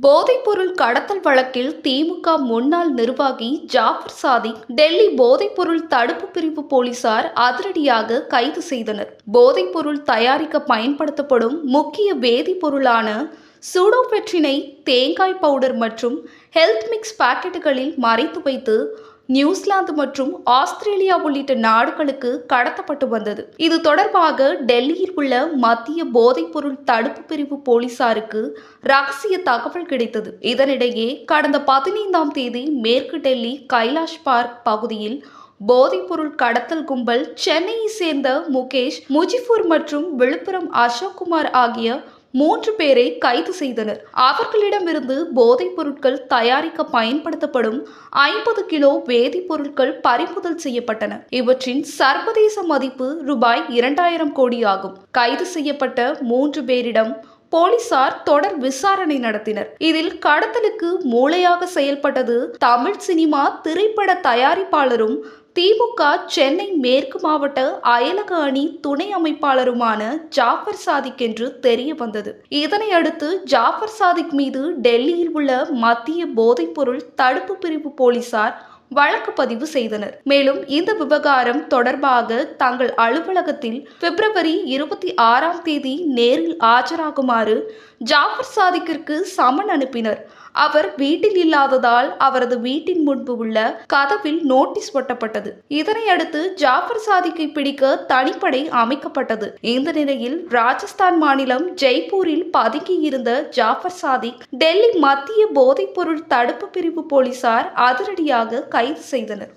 போதைப்பொருள் கடத்தல் வழக்கில் திமுக முன்னாள் நிர்வாகி ஜாஃபர் சாதிக் டெல்லி போதைப்பொருள் தடுப்பு பிரிவு போலீசார் அதிரடியாக கைது செய்தனர். போதைப்பொருள் தயாரிக்க பயன்படுத்தப்படும் முக்கிய வேதிப்பொருளான சூடோபெட்ரினை தேங்காய் பவுடர் மற்றும் ஹெல்த் மிக்ஸ் பாக்கெட்டுகளில் மறைத்து வைத்து நியூசிலாந்து மற்றும் ஆஸ்திரேலியா உள்ளிட்ட நாடுகளுக்கு கடத்தப்பட்டு வந்தது. இது தொடர்பாக டெல்லியில் உள்ள மத்திய போதைப்பொருள் தடுப்பு பிரிவு போலீசாருக்கு ரகசிய தகவல் கிடைத்தது. இதனிடையே கடந்த பதினைந்தாம் தேதி மேற்கு டெல்லி கைலாஷ் பார்க் பகுதியில் போதைப்பொருள் கடத்தல் கும்பல் சென்னையை சேர்ந்த முகேஷ் முஜிபூர் மற்றும் விழுப்புரம் அசோக்குமார் ஆகிய மூன்று பேரை கைது செய்தனர். அவர்களிடமிருந்து போதைப் பொருட்கள் தயாரிக்க பயன்படுத்தப்படும் ஐம்பது கிலோ வேதிப்பொருட்கள் பறிமுதல் செய்யப்பட்டன. இவற்றின் சர்வதேச மதிப்பு ரூபாய் இரண்டாயிரம் கோடி ஆகும் கைது செய்யப்பட்ட மூன்று பேரிடம் போலீசார் தொடர் விசாரணை நடத்தினர். இதில் கடத்தலுக்கு மூளையாக செயல்பட்டது தமிழ் சினிமா திரைப்பட தயாரிப்பாளரும் திமுக சென்னை மேற்கு மாவட்ட அயலக அணி துணை அமைப்பாளருமான ஜாஃபர் சாதிக் என்று தெரிய வந்தது. இதனை அடுத்து ஜாஃபர் சாதிக் மீது டெல்லியில் உள்ள மத்திய போதைப்பொருள் தடுப்பு பிரிவு போலீசார் வழக்கு பதிவு செய்தனர். மேலும் இந்த விவகாரம் தொடர்பாக தங்கள் அலுவலகத்தில் பிப்ரவரி இருபத்தி ஆறாம் தேதி நேரில் ஆஜராகுமாறு ஜாஃபர் சாதிக்கிற்கு சமன் அனுப்பினர். அவர் வீட்டில் இல்லாததால் அவரது வீட்டின் முன்பு உள்ள கதவில் நோட்டீஸ் ஒட்டப்பட்டது. இதனை அடுத்து ஜாஃபர் சாதிக்கை பிடிக்க தனிப்படை அமைக்கப்பட்டது. இந்த நிலையில் ராஜஸ்தான் மாநிலம் ஜெய்ப்பூரில் பதுங்கியிருந்த ஜாஃபர் சாதிக் டெல்லி மத்திய போதைப்பொருள் தடுப்பு பிரிவு போலீசார் அதிரடியாக கைது செய்தனர்.